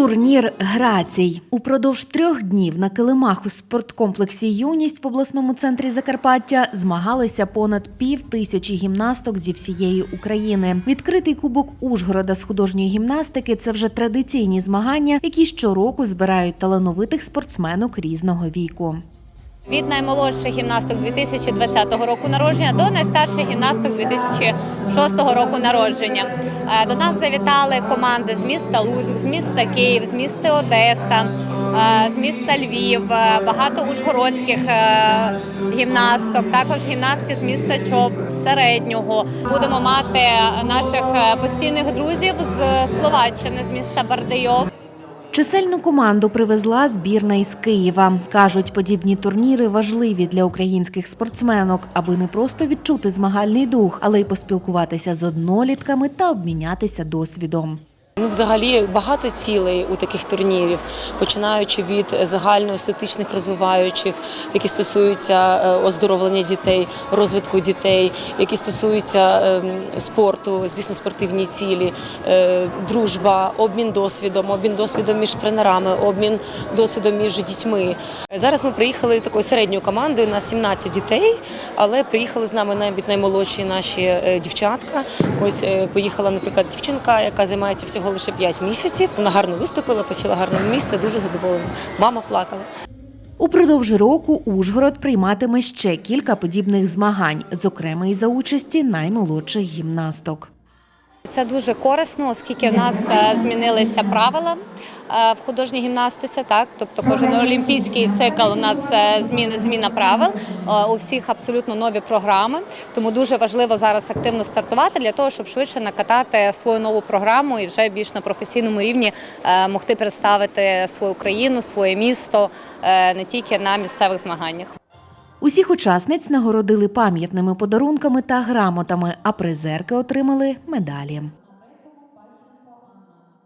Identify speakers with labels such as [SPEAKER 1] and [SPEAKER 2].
[SPEAKER 1] Турнір Грацій упродовж трьох днів на килимах у спорткомплексі Юність в обласному центрі Закарпаття змагалися понад пів тисячі гімнасток зі всієї України. Відкритий кубок Ужгорода з художньої гімнастики це вже традиційні змагання, які щороку збирають талановитих спортсменок різного віку.
[SPEAKER 2] Від наймолодших гімнасток 2020 року народження до найстарших гімнасток 2006 року народження. Е, До нас завітали команди з міста Луцьк, з міста Київ, з міста Одеса, е, з міста Львів, е, багато ужгородських гімнасток, також гімнастки з міста Чоп, середнього. Будемо мати наших постійних друзів з Словаччини, з міста Бардейов.
[SPEAKER 1] Чисельну команду привезла збірна із Києва. Кажуть, подібні турніри важливі для українських спортсменок, аби не просто відчути змагальний дух, але й поспілкуватися з однолітками та обмінятися досвідом.
[SPEAKER 3] Ну, взагалі багато цілей у таких турнірів, починаючи від загальноестетичних розвиваючих, які стосуються е, оздоровлення дітей, розвитку дітей, які стосуються ем, спорту, звісно, спортивні цілі, е, дружба, обмін досвідом, обмін досвідом між тренерами, обмін досвідом між дітьми. Зараз ми приїхали такою середньою командою на 17 дітей, але приїхали з нами навіть наймолодші наші е, дівчатка. Ось поїхала, наприклад, дівчинка, яка займається всього лише 5 місяців. Вона гарно виступила, посіла гарне місце, дуже задоволена. Мама плакала.
[SPEAKER 1] Упродовж року Ужгород прийматиме ще кілька подібних змагань, зокрема і за участі наймолодших гімнасток.
[SPEAKER 2] Це дуже корисно, оскільки в нас е, змінилися правила в художній гімнастиці. Так, тобто кожен олімпійський цикл у нас е, зміна, зміна правил. Е, У всіх абсолютно нові програми. Тому дуже важливо зараз активно стартувати для того, щоб швидше накатати свою нову програму і вже більш на професійному рівні е, могти представити свою країну, своє місто е, не тільки на місцевих змаганнях.
[SPEAKER 1] Усіх учасниць нагородили пам'ятними подарунками та грамотами, а призерки отримали медалі.